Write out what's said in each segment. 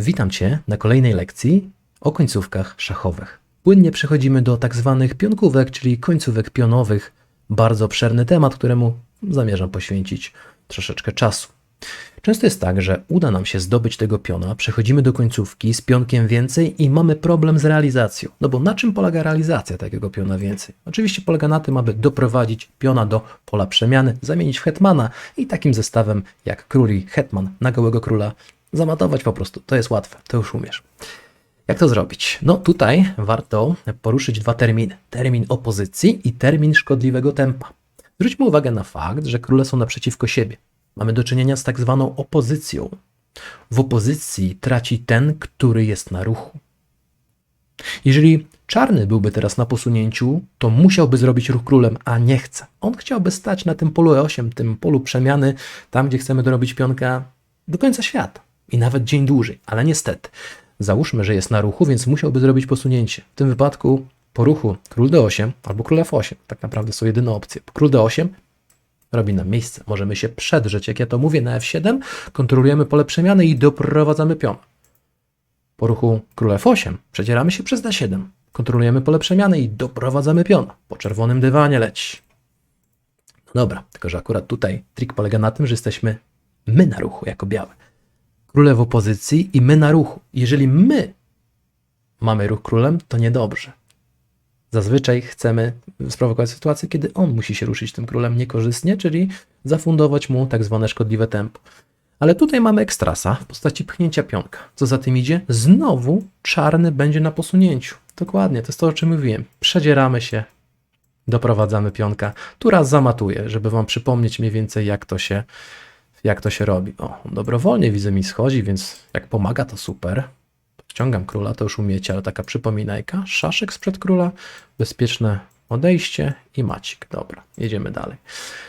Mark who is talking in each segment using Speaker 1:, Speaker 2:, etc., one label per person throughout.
Speaker 1: Witam Cię na kolejnej lekcji o końcówkach szachowych. Płynnie przechodzimy do tak zwanych pionkówek, czyli końcówek pionowych. Bardzo obszerny temat, któremu zamierzam poświęcić troszeczkę czasu. Często jest tak, że uda nam się zdobyć tego piona, przechodzimy do końcówki z pionkiem więcej i mamy problem z realizacją. No bo na czym polega realizacja takiego piona więcej? Oczywiście polega na tym, aby doprowadzić piona do pola przemiany, zamienić w hetmana i takim zestawem jak król i hetman na gołego króla zamatować po prostu. To jest łatwe, to już umiesz. Jak to zrobić? No tutaj warto poruszyć dwa terminy. Termin opozycji i termin szkodliwego tempa. Zwróćmy uwagę na fakt, że króle są naprzeciwko siebie. Mamy do czynienia z tak zwaną opozycją. W opozycji traci ten, który jest na ruchu. Jeżeli czarny byłby teraz na posunięciu, to musiałby zrobić ruch królem, a nie chce. On chciałby stać na tym polu E8, tym polu przemiany, tam gdzie chcemy dorobić pionka do końca świata i nawet dzień dłużej, ale niestety. Załóżmy, że jest na ruchu, więc musiałby zrobić posunięcie. W tym wypadku po ruchu król D8 albo król F8. Tak naprawdę są jedyne opcje. Król D8 robi nam miejsce. Możemy się przedrzeć, jak ja to mówię, na F7, kontrolujemy pole przemiany i doprowadzamy pion. Po ruchu król F8 przedzieramy się przez D7, kontrolujemy pole przemiany i doprowadzamy piona. Po czerwonym dywanie leci. No dobra, tylko że akurat tutaj trik polega na tym, że jesteśmy my na ruchu jako białe. Króle w opozycji i my na ruchu. Jeżeli my mamy ruch królem, to niedobrze. Zazwyczaj chcemy sprowokować sytuację, kiedy on musi się ruszyć tym królem niekorzystnie, czyli zafundować mu tak zwane szkodliwe tempo. Ale tutaj mamy ekstrasa w postaci pchnięcia pionka. Co za tym idzie? Znowu czarny będzie na posunięciu. Dokładnie, to jest to, o czym mówiłem. Przedzieramy się, doprowadzamy pionka. Tu raz zamatuję, żeby wam przypomnieć mniej więcej, jak to się, jak to się robi. O, dobrowolnie widzę mi schodzi, więc jak pomaga, to super. Ściągam króla, to już umiecie, ale taka przypominajka. Szaszek sprzed króla, bezpieczne odejście i macik. Dobra, jedziemy dalej.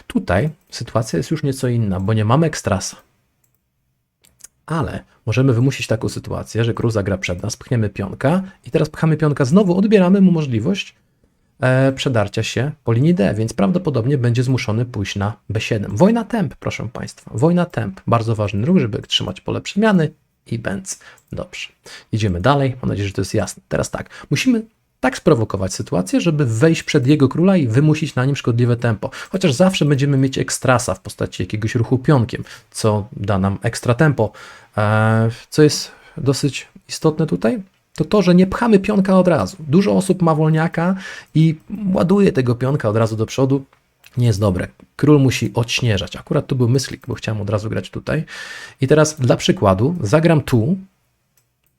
Speaker 1: Tutaj sytuacja jest już nieco inna, bo nie mamy ekstrasa. Ale możemy wymusić taką sytuację, że król zagra przed nas, pchniemy pionka i teraz pchamy pionka znowu, odbieramy mu możliwość przedarcia się po linii D, więc prawdopodobnie będzie zmuszony pójść na B7. Wojna temp, proszę Państwa. Wojna temp. Bardzo ważny ruch, żeby trzymać pole przemiany i bęc. Dobrze. Idziemy dalej. Mam nadzieję, że to jest jasne. Teraz tak. Musimy tak sprowokować sytuację, żeby wejść przed jego króla i wymusić na nim szkodliwe tempo. Chociaż zawsze będziemy mieć ekstrasa w postaci jakiegoś ruchu pionkiem, co da nam ekstra tempo. Eee, co jest dosyć istotne tutaj? To to, że nie pchamy pionka od razu. Dużo osób ma wolniaka i ładuje tego pionka od razu do przodu. Nie jest dobre. Król musi odśnieżać. Akurat tu był myslik, bo chciałem od razu grać tutaj. I teraz dla przykładu zagram tu,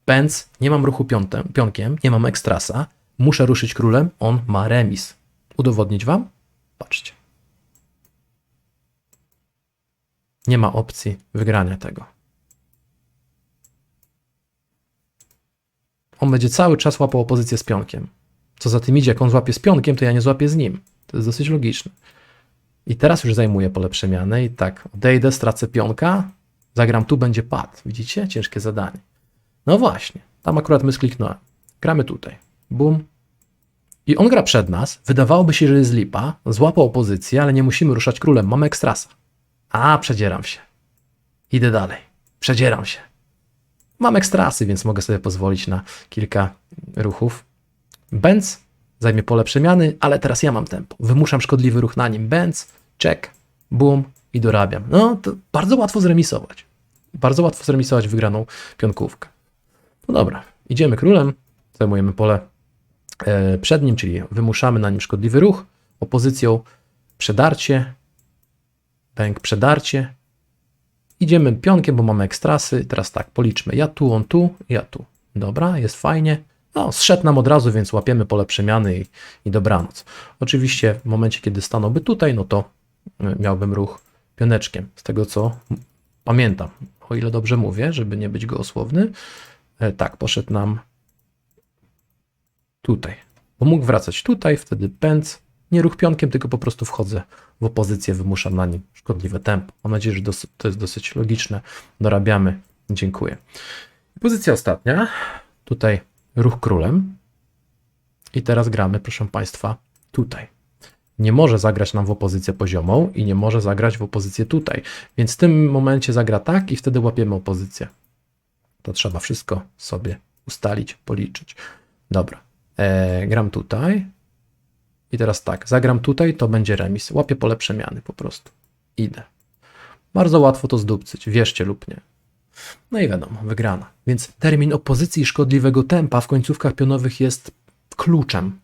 Speaker 1: pędz, nie mam ruchu piątem, pionkiem, nie mam ekstrasa, muszę ruszyć królem, on ma remis. Udowodnić wam? Patrzcie. Nie ma opcji wygrania tego. On będzie cały czas łapał opozycję z pionkiem. Co za tym idzie, jak on złapie z pionkiem, to ja nie złapię z nim. To jest dosyć logiczne. I teraz już zajmuję pole przemiany i tak odejdę, stracę pionka, zagram tu, będzie pad. Widzicie? Ciężkie zadanie. No właśnie, tam akurat my skliknąłem. Gramy tutaj. Bum. I on gra przed nas. Wydawałoby się, że jest lipa. Złapał pozycję, ale nie musimy ruszać królem. Mamy ekstrasa. A, przedzieram się. Idę dalej. Przedzieram się. Mam ekstrasy, więc mogę sobie pozwolić na kilka ruchów. Benz zajmie pole przemiany, ale teraz ja mam tempo. Wymuszam szkodliwy ruch na nim. Benz, check, boom i dorabiam. No, to bardzo łatwo zremisować. Bardzo łatwo zremisować wygraną pionkówkę. No dobra, idziemy królem, zajmujemy pole e, przed nim, czyli wymuszamy na nim szkodliwy ruch, opozycją przedarcie, pęk przedarcie. Idziemy pionkiem, bo mamy ekstrasy. Teraz tak, policzmy. Ja tu, on tu, ja tu. Dobra, jest fajnie. No, zszedł nam od razu, więc łapiemy pole przemiany i, i dobranoc. Oczywiście w momencie, kiedy stanąłby tutaj, no to y, miałbym ruch pioneczkiem. Z tego co pamiętam, o ile dobrze mówię, żeby nie być gołosłowny. E, tak, poszedł nam tutaj. Bo mógł wracać tutaj, wtedy pędz. Nie ruch pionkiem, tylko po prostu wchodzę w opozycję, wymuszam na nim szkodliwe tempo. Mam nadzieję, że to jest dosyć logiczne. Dorabiamy. Dziękuję. Pozycja ostatnia. Tutaj ruch królem. I teraz gramy, proszę Państwa, tutaj. Nie może zagrać nam w opozycję poziomą i nie może zagrać w opozycję tutaj. Więc w tym momencie zagra tak i wtedy łapiemy opozycję. To trzeba wszystko sobie ustalić, policzyć. Dobra, e, gram tutaj. I teraz tak, zagram tutaj, to będzie remis. Łapię pole przemiany po prostu. Idę. Bardzo łatwo to zdupcyć, wierzcie lub nie. No i wiadomo, wygrana. Więc termin opozycji szkodliwego tempa w końcówkach pionowych jest kluczem.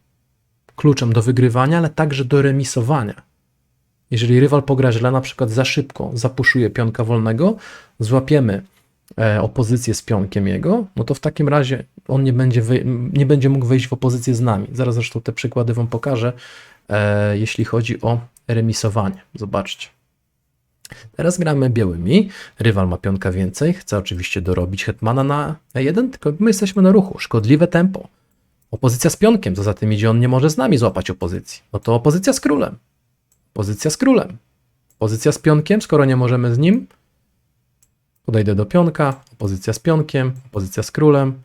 Speaker 1: Kluczem do wygrywania, ale także do remisowania. Jeżeli rywal pogra źle, na przykład za szybko zapuszuje pionka wolnego, złapiemy e, opozycję z pionkiem jego, no to w takim razie on nie będzie, nie będzie mógł wejść w opozycję z nami. Zaraz zresztą te przykłady Wam pokażę, e, jeśli chodzi o remisowanie. Zobaczcie. Teraz gramy białymi. Rywal ma pionka więcej. Chce oczywiście dorobić hetmana na E1, tylko my jesteśmy na ruchu. Szkodliwe tempo. Opozycja z pionkiem, co za tym idzie, on nie może z nami złapać opozycji. No to opozycja z królem. Pozycja z królem. Pozycja z pionkiem, skoro nie możemy z nim. Podejdę do pionka, opozycja z pionkiem, opozycja z królem.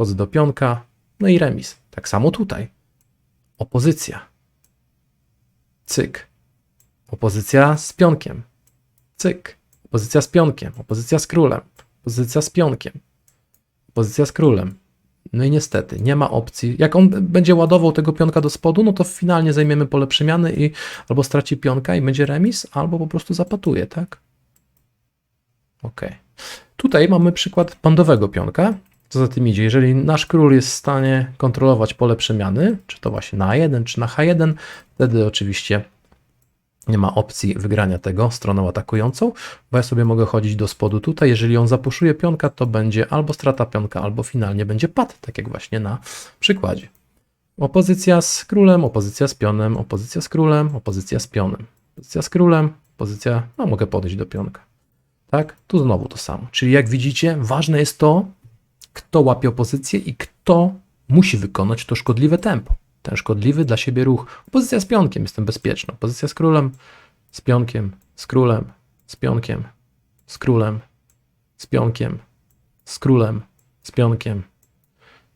Speaker 1: Podchodzę do pionka, no i remis. Tak samo tutaj. Opozycja. Cyk. Opozycja z pionkiem. Cyk. Opozycja z pionkiem. Opozycja z królem. Opozycja z pionkiem. Opozycja z królem. No i niestety, nie ma opcji. Jak on będzie ładował tego pionka do spodu, no to finalnie zajmiemy pole przemiany i albo straci pionka i będzie remis, albo po prostu zapatuje, tak? Ok. Tutaj mamy przykład bandowego pionka. Co za tym idzie? Jeżeli nasz król jest w stanie kontrolować pole przemiany, czy to właśnie na A1, czy na H1, wtedy oczywiście nie ma opcji wygrania tego stroną atakującą, bo ja sobie mogę chodzić do spodu tutaj. Jeżeli on zapuszuje pionka, to będzie albo strata pionka, albo finalnie będzie pad, tak jak właśnie na przykładzie. Opozycja z królem, opozycja z pionem, opozycja z królem, opozycja z pionem, opozycja z królem, pozycja, no mogę podejść do pionka. Tak? Tu znowu to samo. Czyli jak widzicie, ważne jest to, kto łapie opozycję i kto musi wykonać to szkodliwe tempo ten szkodliwy dla siebie ruch. Pozycja z pionkiem, jestem bezpieczna. Pozycja z królem, z pionkiem, z królem, z pionkiem, z królem, z pionkiem, z królem, z pionkiem,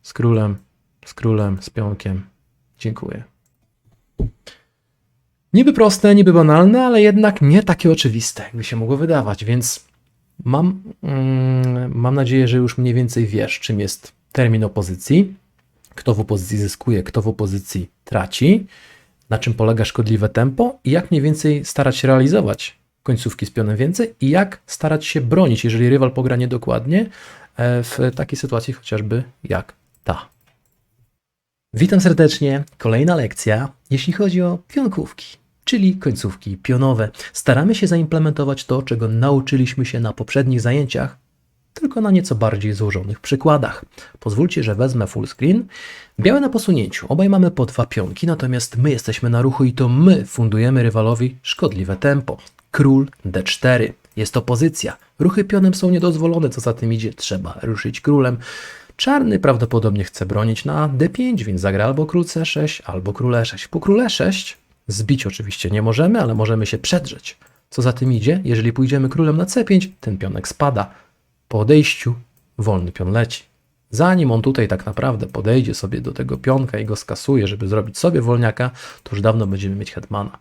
Speaker 1: z królem, z królem, z pionkiem. Dziękuję. Niby proste, niby banalne, ale jednak nie takie oczywiste, jakby się mogło wydawać, więc mam, mm, mam nadzieję, że już mniej więcej wiesz, czym jest termin opozycji kto w opozycji zyskuje, kto w opozycji traci, na czym polega szkodliwe tempo i jak mniej więcej starać się realizować końcówki z pionem więcej i jak starać się bronić, jeżeli rywal pogra niedokładnie e, w takiej sytuacji chociażby jak ta. Witam serdecznie. Kolejna lekcja, jeśli chodzi o pionkówki, czyli końcówki pionowe. Staramy się zaimplementować to, czego nauczyliśmy się na poprzednich zajęciach, tylko na nieco bardziej złożonych przykładach. Pozwólcie, że wezmę full screen. Białe na posunięciu. Obaj mamy po dwa pionki, natomiast my jesteśmy na ruchu i to my fundujemy rywalowi szkodliwe tempo. Król D4. Jest to pozycja. Ruchy pionem są niedozwolone, co za tym idzie. Trzeba ruszyć królem. Czarny prawdopodobnie chce bronić na D5, więc zagra albo król C6, albo król E6. Po król E6 zbić oczywiście nie możemy, ale możemy się przedrzeć. Co za tym idzie? Jeżeli pójdziemy królem na C5, ten pionek spada. Po odejściu wolny pion leci. Zanim on tutaj tak naprawdę podejdzie sobie do tego pionka i go skasuje, żeby zrobić sobie wolniaka, to już dawno będziemy mieć hetmana.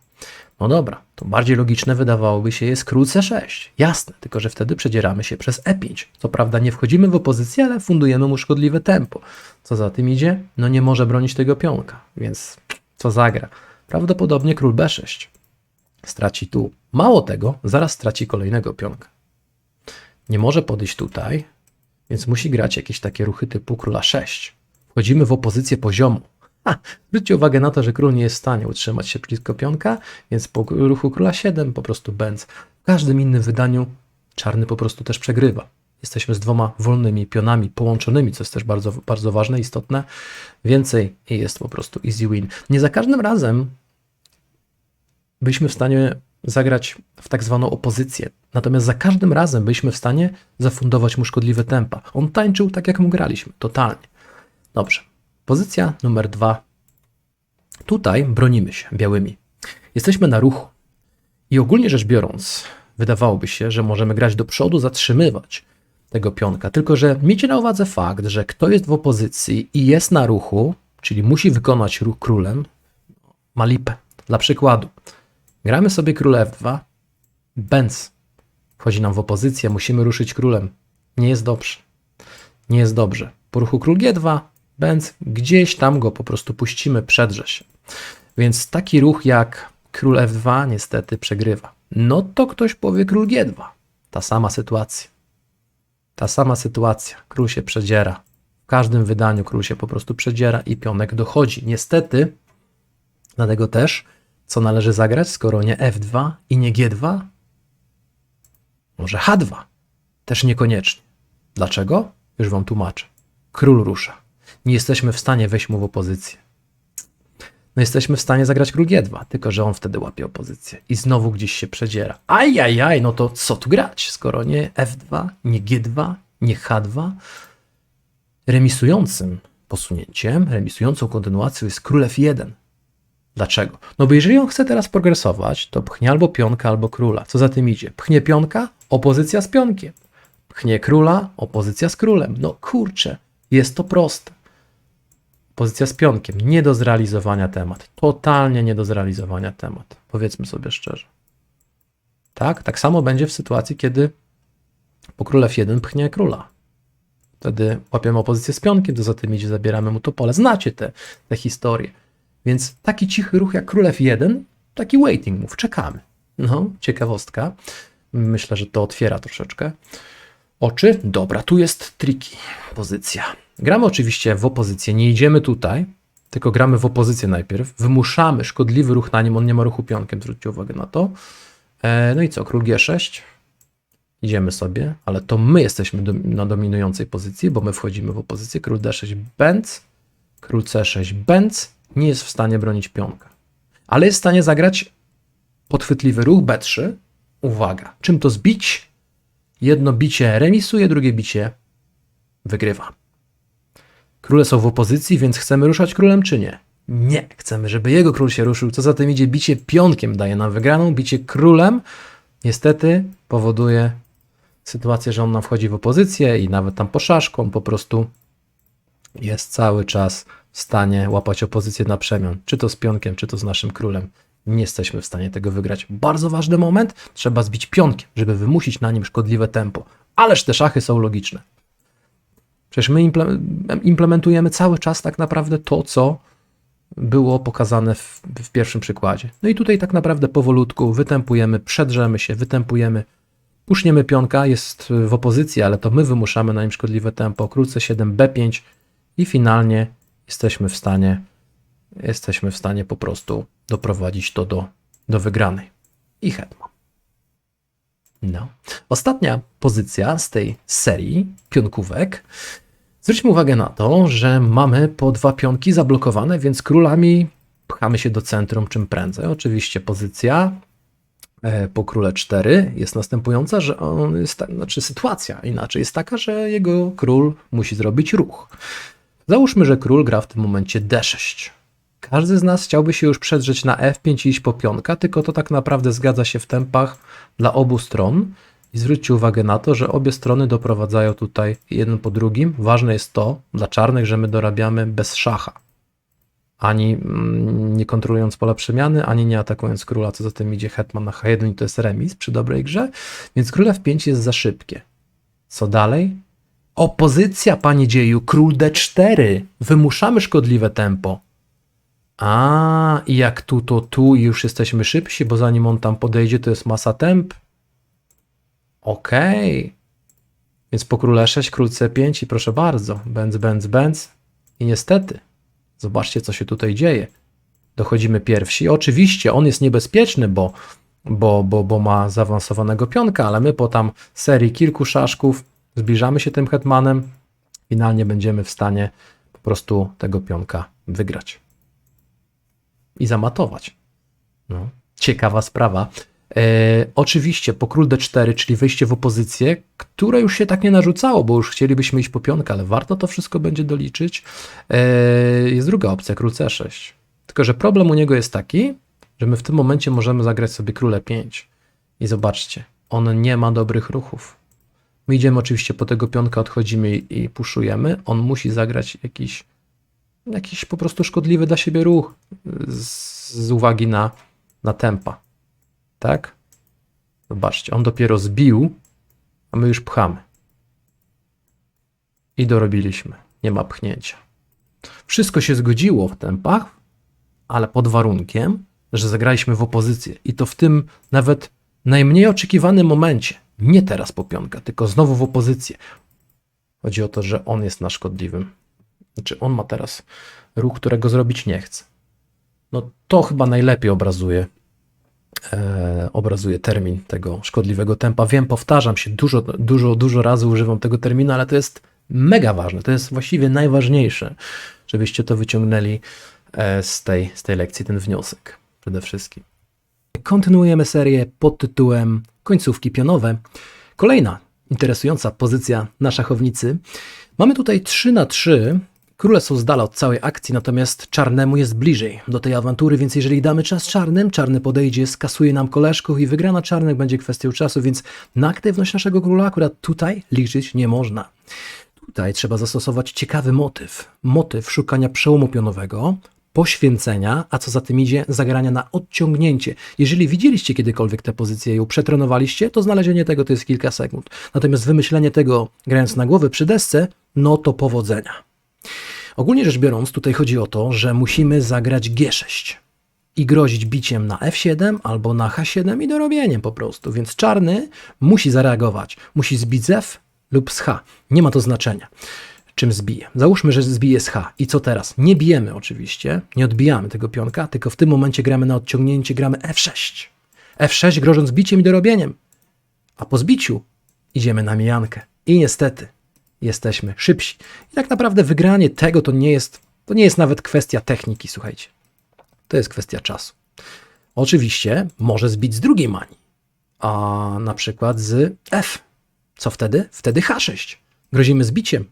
Speaker 1: No dobra, to bardziej logiczne wydawałoby się jest król c6. Jasne, tylko że wtedy przedzieramy się przez e5. Co prawda nie wchodzimy w opozycję, ale fundujemy mu szkodliwe tempo. Co za tym idzie? No nie może bronić tego pionka, więc co zagra? Prawdopodobnie król b6. Straci tu. Mało tego, zaraz straci kolejnego pionka nie może podejść tutaj, więc musi grać jakieś takie ruchy typu króla 6. Wchodzimy w opozycję poziomu. Ha, zwróćcie uwagę na to, że król nie jest w stanie utrzymać się blisko pionka, więc po ruchu króla 7 po prostu bęc. W każdym innym wydaniu czarny po prostu też przegrywa. Jesteśmy z dwoma wolnymi pionami połączonymi, co jest też bardzo, bardzo ważne, istotne. Więcej i jest po prostu easy win. Nie za każdym razem byliśmy w stanie zagrać w tak zwaną opozycję. Natomiast za każdym razem byliśmy w stanie zafundować mu szkodliwe tempa. On tańczył tak, jak mu graliśmy, totalnie. Dobrze. Pozycja numer dwa. Tutaj bronimy się białymi. Jesteśmy na ruchu. I ogólnie rzecz biorąc, wydawałoby się, że możemy grać do przodu, zatrzymywać tego pionka. Tylko, że miejcie na uwadze fakt, że kto jest w opozycji i jest na ruchu, czyli musi wykonać ruch królem, ma lipę. Dla przykładu, Gramy sobie król f2. Benz wchodzi nam w opozycję, musimy ruszyć królem. Nie jest dobrze. Nie jest dobrze. Po ruchu król G2, bęc gdzieś tam go po prostu puścimy, przedrze się. Więc taki ruch jak król F2 niestety przegrywa. No to ktoś powie król G2. Ta sama sytuacja. Ta sama sytuacja. Król się przedziera. W każdym wydaniu król się po prostu przedziera i pionek dochodzi. Niestety, dlatego też, co należy zagrać, skoro nie F2 i nie G2? Może H2? Też niekoniecznie. Dlaczego? Już wam tłumaczę. Król rusza. Nie jesteśmy w stanie wejść mu w opozycję. No jesteśmy w stanie zagrać król G2, tylko że on wtedy łapie opozycję i znowu gdzieś się przedziera. Ajajaj, no to co tu grać, skoro nie F2, nie G2, nie H2? Remisującym posunięciem, remisującą kontynuacją jest król F1. Dlaczego? No bo jeżeli on chce teraz progresować, to pchnie albo pionka, albo króla. Co za tym idzie? Pchnie pionka, opozycja z pionkiem. Pchnie króla, opozycja z królem. No kurczę, jest to proste. Pozycja z pionkiem, nie do zrealizowania temat. Totalnie nie do zrealizowania temat. Powiedzmy sobie szczerze. Tak? Tak samo będzie w sytuacji, kiedy po król F1 pchnie króla. Wtedy łapiemy opozycję z pionkiem, to za tym idzie, zabieramy mu to pole. Znacie te, te historie. Więc taki cichy ruch jak król F1, taki waiting move, czekamy. No, ciekawostka. Myślę, że to otwiera troszeczkę oczy. Dobra, tu jest triki, pozycja. Gramy oczywiście w opozycję, nie idziemy tutaj, tylko gramy w opozycję najpierw. Wymuszamy szkodliwy ruch na nim, on nie ma ruchu pionkiem, zwróćcie uwagę na to. E, no i co, król G6. Idziemy sobie, ale to my jesteśmy do, na dominującej pozycji, bo my wchodzimy w opozycję. Król D6 bęc, król C6 bęc, nie jest w stanie bronić pionka. Ale jest w stanie zagrać podchwytliwy ruch B3. Uwaga, czym to zbić? Jedno bicie remisuje, drugie bicie wygrywa. Króle są w opozycji, więc chcemy ruszać królem czy nie? Nie, chcemy, żeby jego król się ruszył. Co za tym idzie, bicie pionkiem daje nam wygraną, bicie królem niestety powoduje sytuację, że on nam wchodzi w opozycję i nawet tam po szaszku on po prostu jest cały czas w stanie łapać opozycję na przemian, czy to z pionkiem, czy to z naszym królem. Nie jesteśmy w stanie tego wygrać. Bardzo ważny moment, trzeba zbić pionkiem, żeby wymusić na nim szkodliwe tempo. Ależ te szachy są logiczne. Przecież my implementujemy cały czas tak naprawdę to, co było pokazane w, w, pierwszym przykładzie. No i tutaj tak naprawdę powolutku wytępujemy, przedrzemy się, wytępujemy, puszniemy pionka, jest w opozycji, ale to my wymuszamy na nim szkodliwe tempo, król c7, b5 i finalnie jesteśmy w stanie jesteśmy w stanie po prostu doprowadzić to do, do wygranej. I hetman. No. Ostatnia pozycja z tej serii pionkówek. Zwróćmy uwagę na to, że mamy po dwa pionki zablokowane, więc królami pchamy się do centrum czym prędzej. Oczywiście pozycja e, po króle 4 jest następująca, że on jest, znaczy sytuacja inaczej jest taka, że jego król musi zrobić ruch. Załóżmy, że król gra w tym momencie d6. Każdy z nas chciałby się już przedrzeć na f5 i iść po pionka, tylko to tak naprawdę zgadza się w tempach dla obu stron. I zwróćcie uwagę na to, że obie strony doprowadzają tutaj jeden po drugim. Ważne jest to dla czarnych, że my dorabiamy bez szacha. Ani mm, nie kontrolując pola przemiany, ani nie atakując króla, co za tym idzie hetman na h1 i to jest remis przy dobrej grze. Więc król f5 jest za szybkie. Co dalej? Opozycja, panie dzieju, król d4. Wymuszamy szkodliwe tempo. A, i jak tu, to tu już jesteśmy szybsi, bo zanim on tam podejdzie, to jest masa temp. Okej. Okay. Więc po króle 6, król c5 i proszę bardzo, bęc, bęc, bęc. I niestety, zobaczcie, co się tutaj dzieje. Dochodzimy pierwsi. Oczywiście on jest niebezpieczny, bo, bo, bo, bo ma zaawansowanego pionka, ale my po tam serii kilku szaszków zbliżamy się tym hetmanem. Finalnie będziemy w stanie po prostu tego pionka wygrać i zamatować. No. Ciekawa sprawa. E, oczywiście po król d4, czyli wejście w opozycję, które już się tak nie narzucało, bo już chcielibyśmy iść po pionkę, ale warto to wszystko będzie doliczyć. E, jest druga opcja, król c6. Tylko, że problem u niego jest taki, że my w tym momencie możemy zagrać sobie króle 5. I zobaczcie, on nie ma dobrych ruchów. My idziemy oczywiście po tego pionka, odchodzimy i puszujemy. On musi zagrać jakiś jakiś po prostu szkodliwy dla siebie ruch z, uwagi na, na tempa. Tak? Zobaczcie, on dopiero zbił, a my już pchamy. I dorobiliśmy. Nie ma pchnięcia. Wszystko się zgodziło w tempach, ale pod warunkiem, że zagraliśmy w opozycję. I to w tym nawet najmniej oczekiwanym momencie. Nie teraz po pionka, tylko znowu w opozycję. Chodzi o to, że on jest na szkodliwym. Znaczy, on ma teraz ruch, którego zrobić nie chce. No to chyba najlepiej obrazuje, e, obrazuje termin tego szkodliwego tempa. Wiem, powtarzam się, dużo, dużo, dużo razy używam tego terminu, ale to jest mega ważne. To jest właściwie najważniejsze, żebyście to wyciągnęli e, z tej, z tej lekcji, ten wniosek przede wszystkim. Kontynuujemy serię pod tytułem Końcówki pionowe. Kolejna interesująca pozycja na szachownicy. Mamy tutaj 3 na 3. Króle są z dala od całej akcji, natomiast czarnemu jest bliżej do tej awantury, więc jeżeli damy czas czarnym, czarny podejdzie, skasuje nam koleżków i wygrana czarnych będzie kwestią czasu, więc na aktywność naszego króla akurat tutaj liczyć nie można. Tutaj trzeba zastosować ciekawy motyw. Motyw szukania przełomu pionowego, poświęcenia, a co za tym idzie, zagrania na odciągnięcie. Jeżeli widzieliście kiedykolwiek tę pozycję i ją przetrenowaliście, to znalezienie tego to jest kilka sekund. Natomiast wymyślenie tego grając na głowę przy desce, no to powodzenia. Ogólnie rzecz biorąc, tutaj chodzi o to, że musimy zagrać G6 i grozić biciem na F7 albo na H7 i dorobieniem po prostu. Więc czarny musi zareagować. Musi zbić z F lub z H. Nie ma to znaczenia, czym zbije. Załóżmy, że zbije z H. I co teraz? Nie bijemy oczywiście, nie odbijamy tego pionka, tylko w tym momencie gramy na odciągnięcie, gramy F6. F6 grożąc biciem i dorobieniem. A po zbiciu idziemy na mijankę. I niestety jesteśmy szybsi. I tak naprawdę wygranie tego to nie jest, to nie jest nawet kwestia techniki, słuchajcie. To jest kwestia czasu. Oczywiście może zbić z drugiej mani, a na przykład z F. Co wtedy? Wtedy H6. Grozimy zbiciem.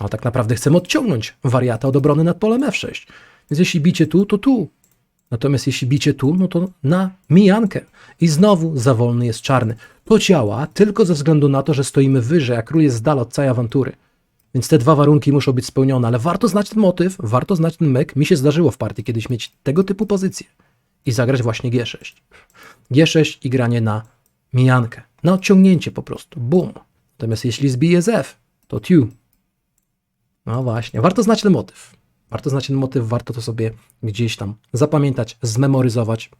Speaker 1: Ale tak naprawdę chcemy odciągnąć wariata od obrony nad polem F6. Więc jeśli bicie tu, to tu. Natomiast jeśli bicie tu, no to na mijankę. I znowu za wolny jest czarny. To działa tylko ze względu na to, że stoimy wyżej, a król jest z dala od całej awantury. Więc te dwa warunki muszą być spełnione, ale warto znać ten motyw, warto znać ten myk. Mi się zdarzyło w partii kiedyś mieć tego typu pozycję i zagrać właśnie G6. G6 i granie na mijankę, na odciągnięcie po prostu. Bum. Natomiast jeśli zbije z F, to tiu. No właśnie, warto znać ten motyw. Warto znać ten motyw, warto to sobie gdzieś tam zapamiętać, zmemoryzować,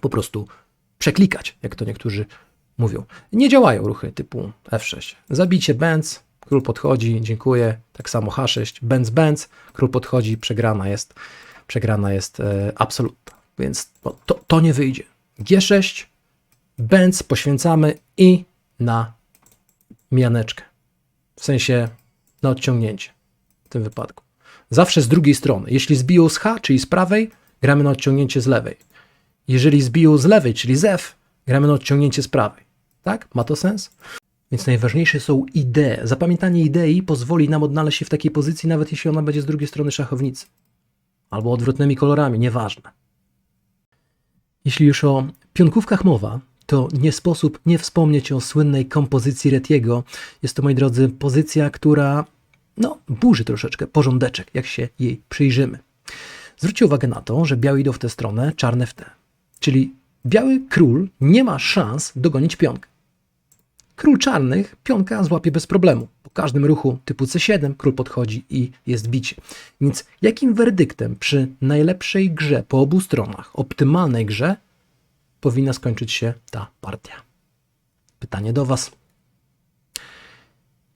Speaker 1: po prostu przeklikać, jak to niektórzy mówią. Nie działają ruchy typu F6. Zabicie Benz, król podchodzi, dziękuję. Tak samo H6, Benz, Benz, król podchodzi, przegrana jest, przegrana jest e, absolutna. Więc no, to, to nie wyjdzie. G6, Benz poświęcamy i na mianeczkę. W sensie na odciągnięcie w tym wypadku. Zawsze z drugiej strony. Jeśli zbiją z H, czyli z prawej, gramy na odciągnięcie z lewej. Jeżeli zbiją z lewej, czyli z F, gramy na odciągnięcie z prawej. Tak? Ma to sens? Więc najważniejsze są idee. Zapamiętanie idei pozwoli nam odnaleźć się w takiej pozycji, nawet jeśli ona będzie z drugiej strony szachownicy. Albo odwrotnymi kolorami, nieważne. Jeśli już o pionkówkach mowa, to nie sposób nie wspomnieć o słynnej kompozycji Retiego. Jest to, moi drodzy, pozycja, która no, burzy troszeczkę porządeczek, jak się jej przyjrzymy. Zwróćcie uwagę na to, że biały idą w tę stronę, czarne w tę. Czyli biały król nie ma szans dogonić pionkę. Król czarnych pionka złapie bez problemu. Po każdym ruchu typu C7 król podchodzi i jest bicie. Więc jakim werdyktem przy najlepszej grze po obu stronach, optymalnej grze, powinna skończyć się ta partia? Pytanie do Was.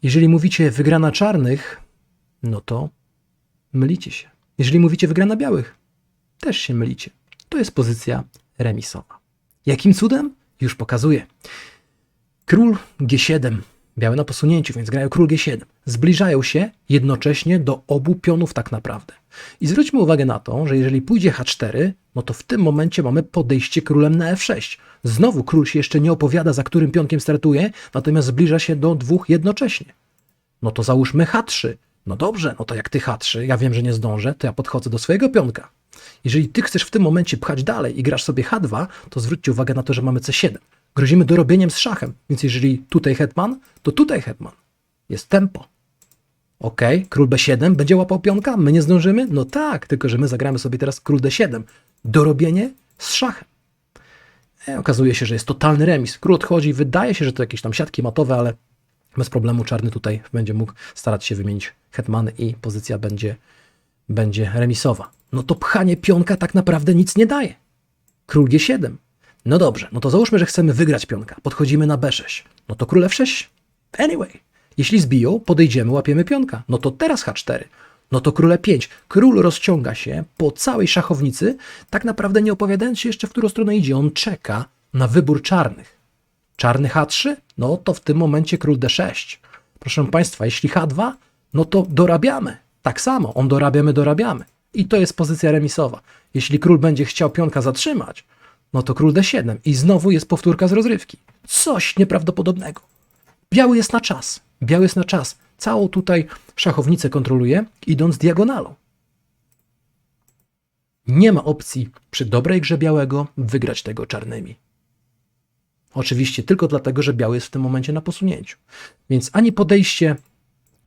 Speaker 1: Jeżeli mówicie wygrana czarnych, no to mylicie się. Jeżeli mówicie wygrana białych, też się mylicie. To jest pozycja remisowa. Jakim cudem? Już pokazuję. Król G7, biały na posunięciu, więc grają król G7. Zbliżają się jednocześnie do obu pionów tak naprawdę. I zwróćmy uwagę na to, że jeżeli pójdzie H4, no to w tym momencie mamy podejście królem na F6. Znowu król się jeszcze nie opowiada, za którym pionkiem startuje, natomiast zbliża się do dwóch jednocześnie. No to załóżmy H3. No dobrze, no to jak ty H3, ja wiem, że nie zdążę, to ja podchodzę do swojego pionka. Jeżeli ty chcesz w tym momencie pchać dalej i grasz sobie H2, to zwróćcie uwagę na to, że mamy C7. Grozimy dorobieniem z szachem, więc jeżeli tutaj hetman, to tutaj hetman. Jest tempo. Ok, król B7 będzie łapał pionka, my nie zdążymy? No tak, tylko że my zagramy sobie teraz król D7. Dorobienie z szachem. E, okazuje się, że jest totalny remis. Król odchodzi, wydaje się, że to jakieś tam siatki matowe, ale Bez problemu czarny tutaj będzie mógł starać się wymienić hetmany i pozycja będzie, będzie remisowa. No to pchanie pionka tak naprawdę nic nie daje. Król G7. No dobrze, no to załóżmy, że chcemy wygrać pionka. Podchodzimy na B6. No to król F6. Anyway. Jeśli zbiją, podejdziemy, łapiemy pionka. No to teraz H4. No to król E5. Król rozciąga się po całej szachownicy, tak naprawdę nie opowiadając się jeszcze, w którą stronę idzie. On czeka na wybór czarnych. Czarny H3? No to w tym momencie król D6. Proszę Państwa, jeśli H2, no to dorabiamy. Tak samo, on dorabiamy, dorabiamy. I to jest pozycja remisowa. Jeśli król będzie chciał pionka zatrzymać, no to król D7 i znowu jest powtórka z rozrywki. Coś nieprawdopodobnego. Biały jest na czas. Biały jest na czas. Całą tutaj szachownicę kontroluje, idąc diagonalą. Nie ma opcji przy dobrej grze białego wygrać tego czarnymi. Oczywiście tylko dlatego, że biały jest w tym momencie na posunięciu. Więc ani podejście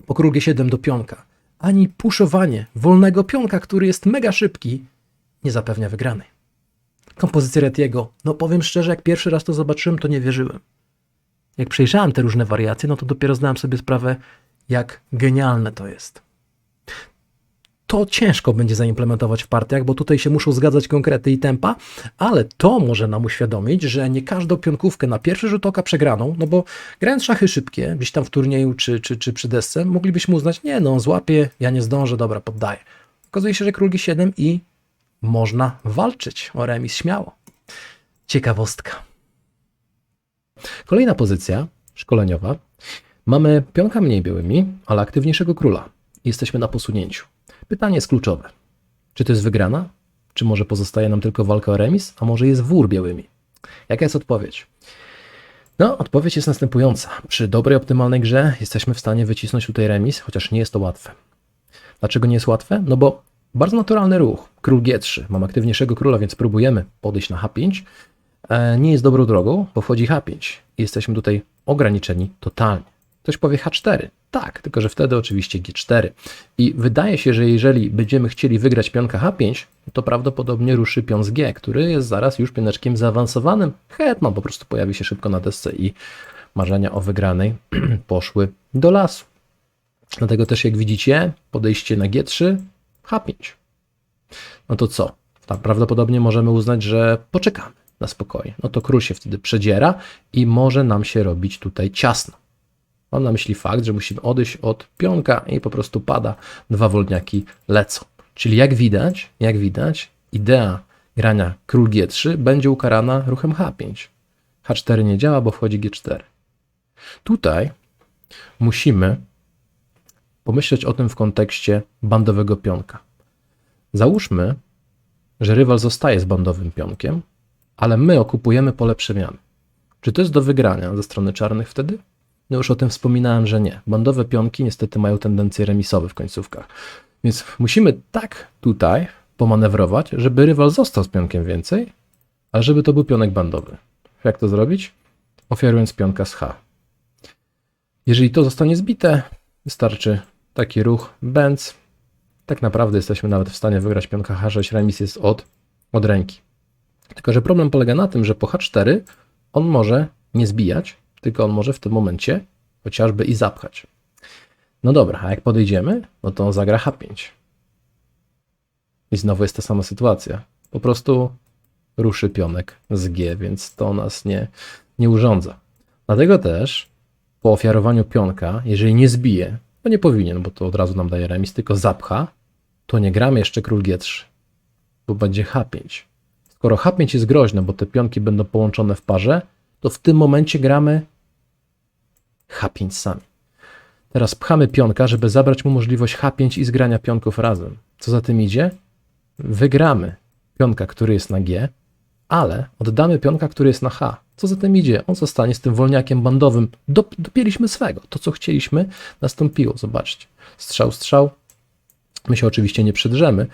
Speaker 1: po król G7 do pionka, ani puszowanie wolnego pionka, który jest mega szybki, nie zapewnia wygranej. Kompozycja Retiego, no powiem szczerze, jak pierwszy raz to zobaczyłem, to nie wierzyłem. Jak przejrzałem te różne wariacje, no to dopiero zdałem sobie sprawę, jak genialne to jest. To ciężko będzie zaimplementować w partiach, bo tutaj się muszą zgadzać konkrety i tempa, ale to może nam uświadomić, że nie każdą pionkówkę na pierwszy rzut oka przegraną, no bo grając szachy szybkie, gdzieś tam w turnieju czy, czy, czy przy desce, moglibyśmy uznać, nie no, złapie, ja nie zdążę, dobra, poddaję. Okazuje się, że król G7 i można walczyć o remis śmiało. Ciekawostka. Kolejna pozycja szkoleniowa. Mamy pionka mniej białymi, ale aktywniejszego króla. Jesteśmy na posunięciu. Pytanie jest kluczowe. Czy to jest wygrana? Czy może pozostaje nam tylko walka o remis? A może jest wór białymi? Jaka jest odpowiedź? No, odpowiedź jest następująca. Przy dobrej, optymalnej grze jesteśmy w stanie wycisnąć tutaj remis, chociaż nie jest to łatwe. Dlaczego nie jest łatwe? No bo bardzo naturalny ruch. Król G3. Mam aktywniejszego króla, więc próbujemy podejść na H5. E, nie jest dobrą drogą, bo wchodzi H5. I jesteśmy tutaj ograniczeni totalnie. Ktoś powie H4. Tak, tylko że wtedy oczywiście G4. I wydaje się, że jeżeli będziemy chcieli wygrać pionka H5, to prawdopodobnie ruszy pion z G, który jest zaraz już pioneczkiem zaawansowanym. Hetman po prostu pojawi się szybko na desce i marzenia o wygranej poszły do lasu. Dlatego też, jak widzicie, podejście na G3, H5. No to co? Tam prawdopodobnie możemy uznać, że poczekamy na spokojnie. No to król się wtedy przedziera i może nam się robić tutaj ciasno. Mam na myśli fakt, że musimy odejść od pionka i po prostu pada, dwa wolniaki lecą. Czyli jak widać, jak widać, idea grania król G3 będzie ukarana ruchem H5. H4 nie działa, bo wchodzi G4. Tutaj musimy pomyśleć o tym w kontekście bandowego pionka. Załóżmy, że rywal zostaje z bandowym pionkiem, ale my okupujemy pole przemiany. Czy to jest do wygrania ze strony czarnych wtedy? No już o tym wspominałem, że nie. Bandowe pionki niestety mają tendencje remisowe w końcówkach. Więc musimy tak tutaj pomanewrować, żeby rywal został z pionkiem więcej, ale żeby to był pionek bandowy. Jak to zrobić? Ofiarując pionka z H. Jeżeli to zostanie zbite, wystarczy taki ruch bęc. Tak naprawdę jesteśmy nawet w stanie wygrać pionka H6. Remis jest od, od ręki. Tylko, że problem polega na tym, że po H4 on może nie zbijać, tylko on może w tym momencie chociażby i zapchać. No dobra, a jak podejdziemy, no to on zagra H5. I znowu jest ta sama sytuacja. Po prostu ruszy pionek z G, więc to nas nie, nie urządza. Dlatego też po ofiarowaniu pionka, jeżeli nie zbije, nie powinien, bo to od razu nam daje remis, tylko zapcha, to nie gramy jeszcze król G3, bo będzie H5. Skoro H5 jest groźne, bo te pionki będą połączone w parze, to w tym momencie gramy H5 sami. Teraz pchamy pionka, żeby zabrać mu możliwość H5 i zgrania pionków razem. Co za tym idzie? Wygramy pionka, który jest na G, ale oddamy pionka, który jest na H. Co za tym idzie? On zostanie z tym wolniakiem bandowym. Dop dopięliśmy swego. To, co chcieliśmy, nastąpiło. Zobaczcie. Strzał, strzał. My się oczywiście nie przedrzemy,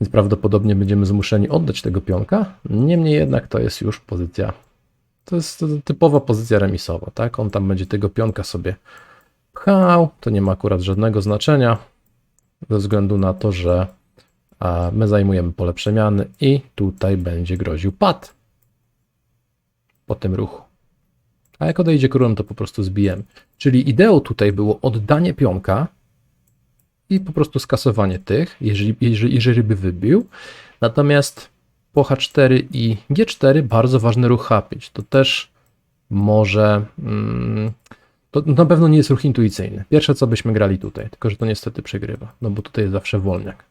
Speaker 1: więc prawdopodobnie będziemy zmuszeni oddać tego pionka. Niemniej jednak to jest już pozycja to jest typowa pozycja remisowa, tak? On tam będzie tego pionka sobie pchał, to nie ma akurat żadnego znaczenia, ze względu na to, że my zajmujemy pole przemiany i tutaj będzie groził pad po tym ruchu. A jak odejdzie królem, to po prostu zbijemy. Czyli ideą tutaj było oddanie pionka i po prostu skasowanie tych, jeżeli, jeżeli, jeżeli by wybił. Natomiast po H4 i G4 bardzo ważny ruch H5. To też może. Mm, to na pewno nie jest ruch intuicyjny. Pierwsze co byśmy grali tutaj, tylko że to niestety przegrywa, no bo tutaj jest zawsze wolniak.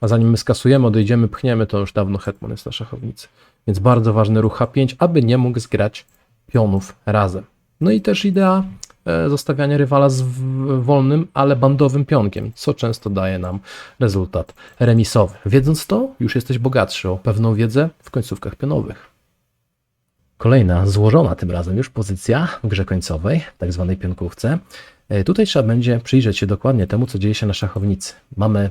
Speaker 1: A zanim my skasujemy, odejdziemy, pchniemy, to już dawno hetman jest na szachownicy. Więc bardzo ważny ruch H5, aby nie mógł zgrać pionów razem. No i też idea e, zostawiania rywala z wolnym, ale bandowym pionkiem, co często daje nam rezultat remisowy. Wiedząc to, już jesteś bogatszy o pewną wiedzę w końcówkach pionowych. Kolejna, złożona tym razem już pozycja w grze końcowej, tak zwanej pionkówce. E, Tutaj trzeba będzie przyjrzeć się dokładnie temu, co dzieje się na szachownicy. Mamy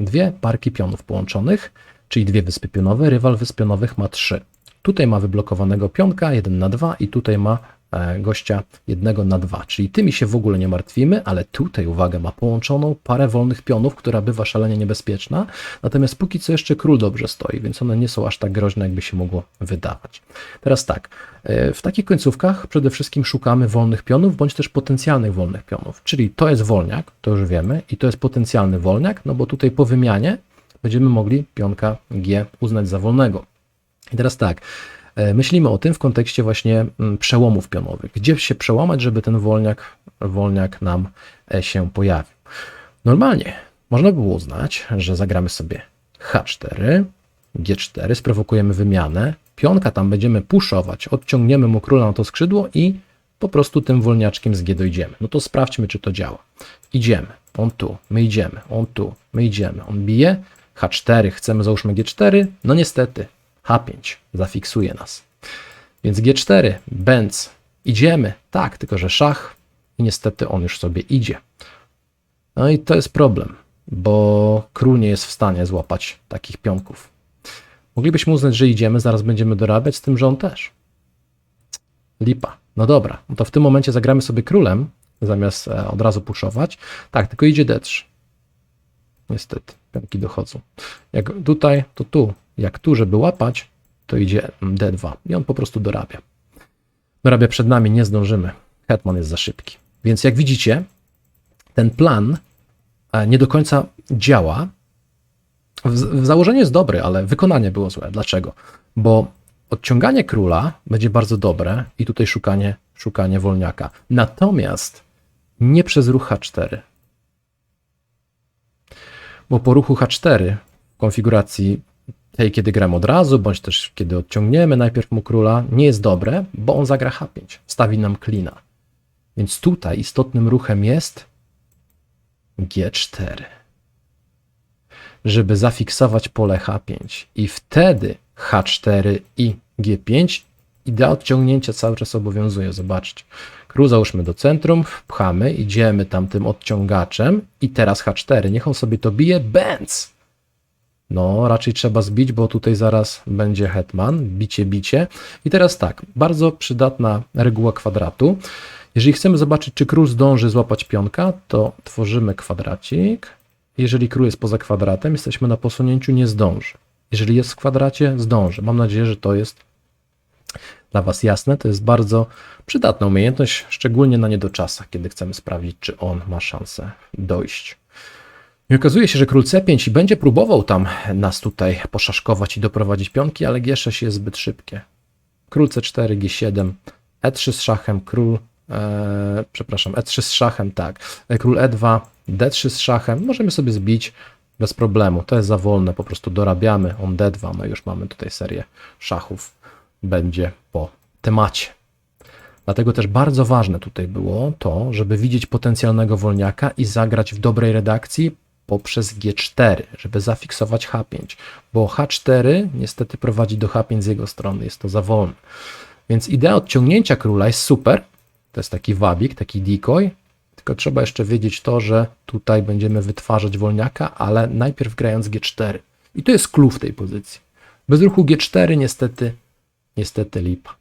Speaker 1: dwie parki pionów połączonych, czyli dwie wyspy pionowe. Rywal wysp pionowych ma trzy. Tutaj ma wyblokowanego pionka 1 na 2 i tutaj ma e, gościa 1 na 2, czyli tymi się w ogóle nie martwimy, ale tutaj, uwaga, ma połączoną parę wolnych pionów, która bywa szalenie niebezpieczna, natomiast póki co jeszcze król dobrze stoi, więc one nie są aż tak groźne, jakby się mogło wydawać. Teraz tak, e, w takich końcówkach przede wszystkim szukamy wolnych pionów, bądź też potencjalnych wolnych pionów, czyli to jest wolniak, to już wiemy, i to jest potencjalny wolniak, no bo tutaj po wymianie będziemy mogli pionka G uznać za wolnego. I teraz tak, e, myślimy o tym w kontekście właśnie mm, przełomów pionowych. Gdzie się przełamać, żeby ten wolniak, wolniak nam e, się pojawił? Normalnie można by było uznać, że zagramy sobie H4, G4, sprowokujemy wymianę, pionka tam będziemy puszować, odciągniemy mu króla na to skrzydło i po prostu tym wolniaczkiem z G dojdziemy. No to sprawdźmy, czy to działa. Idziemy, on tu, my idziemy, on tu, my idziemy, on bije, H4, chcemy załóżmy G4, no niestety, H5 zafiksuje nas. Więc G4, Benz, idziemy, tak, tylko że szach i niestety on już sobie idzie. No i to jest problem, bo król nie jest w stanie złapać takich pionków. Moglibyśmy uznać, że idziemy, zaraz będziemy dorabiać, z tym, że on też. Lipa. No dobra, no to w tym momencie zagramy sobie królem, zamiast e, od razu puszować. Tak, tylko idzie D3. Niestety, pionki dochodzą. Jak tutaj, to tu. Jak tu, żeby łapać, to idzie D2 i on po prostu dorabia. Dorabia przed nami, nie zdążymy. Hetman jest za szybki. Więc jak widzicie, ten plan e, nie do końca działa. Założeniu jest dobry, ale wykonanie było złe. Dlaczego? Bo odciąganie króla będzie bardzo dobre i tutaj szukanie, szukanie wolniaka. Natomiast nie przez ruch H4. Bo po ruchu H4 w konfiguracji tej, kiedy gram od razu, bądź też kiedy odciągniemy najpierw mu króla, nie jest dobre, bo on zagra H5, stawi nam klina. Więc tutaj istotnym ruchem jest G4, żeby zafiksować pole H5 i wtedy H4 i G5 idea odciągnięcia cały czas obowiązuje, zobaczcie. Król załóżmy do centrum, pchamy, idziemy tam tym odciągaczem i teraz H4, niech on sobie to bije, bęc! No, raczej trzeba zbić, bo tutaj zaraz będzie hetman, bicie, bicie. I teraz tak, bardzo przydatna reguła kwadratu. Jeżeli chcemy zobaczyć, czy król zdąży złapać pionka, to tworzymy kwadracik. Jeżeli król jest poza kwadratem, jesteśmy na posunięciu, nie zdąży. Jeżeli jest w kwadracie, zdąży. Mam nadzieję, że to jest dla Was jasne. To jest bardzo przydatna umiejętność, szczególnie na niedoczasach, kiedy chcemy sprawdzić, czy on ma szansę dojść. I okazuje się, że król C5 i będzie próbował tam nas tutaj poszaszkować i doprowadzić pionki, ale G6 jest zbyt szybkie. Król C4, G7, E3 z szachem, król, e, przepraszam, E3 z szachem, tak, e, król E2, D3 z szachem, możemy sobie zbić bez problemu, to jest za wolne, po prostu dorabiamy, on D2, no już mamy tutaj serię szachów, będzie po temacie. Dlatego też bardzo ważne tutaj było to, żeby widzieć potencjalnego wolniaka i zagrać w dobrej redakcji poprzez G4, żeby zafiksować H5, bo H4 niestety prowadzi do H5 z jego strony, jest to za wolne. Więc idea odciągnięcia króla jest super, to jest taki wabik, taki decoy, tylko trzeba jeszcze wiedzieć to, że tutaj będziemy wytwarzać wolniaka, ale najpierw grając G4. I to jest w tej pozycji. Bez ruchu G4 niestety, niestety lipa.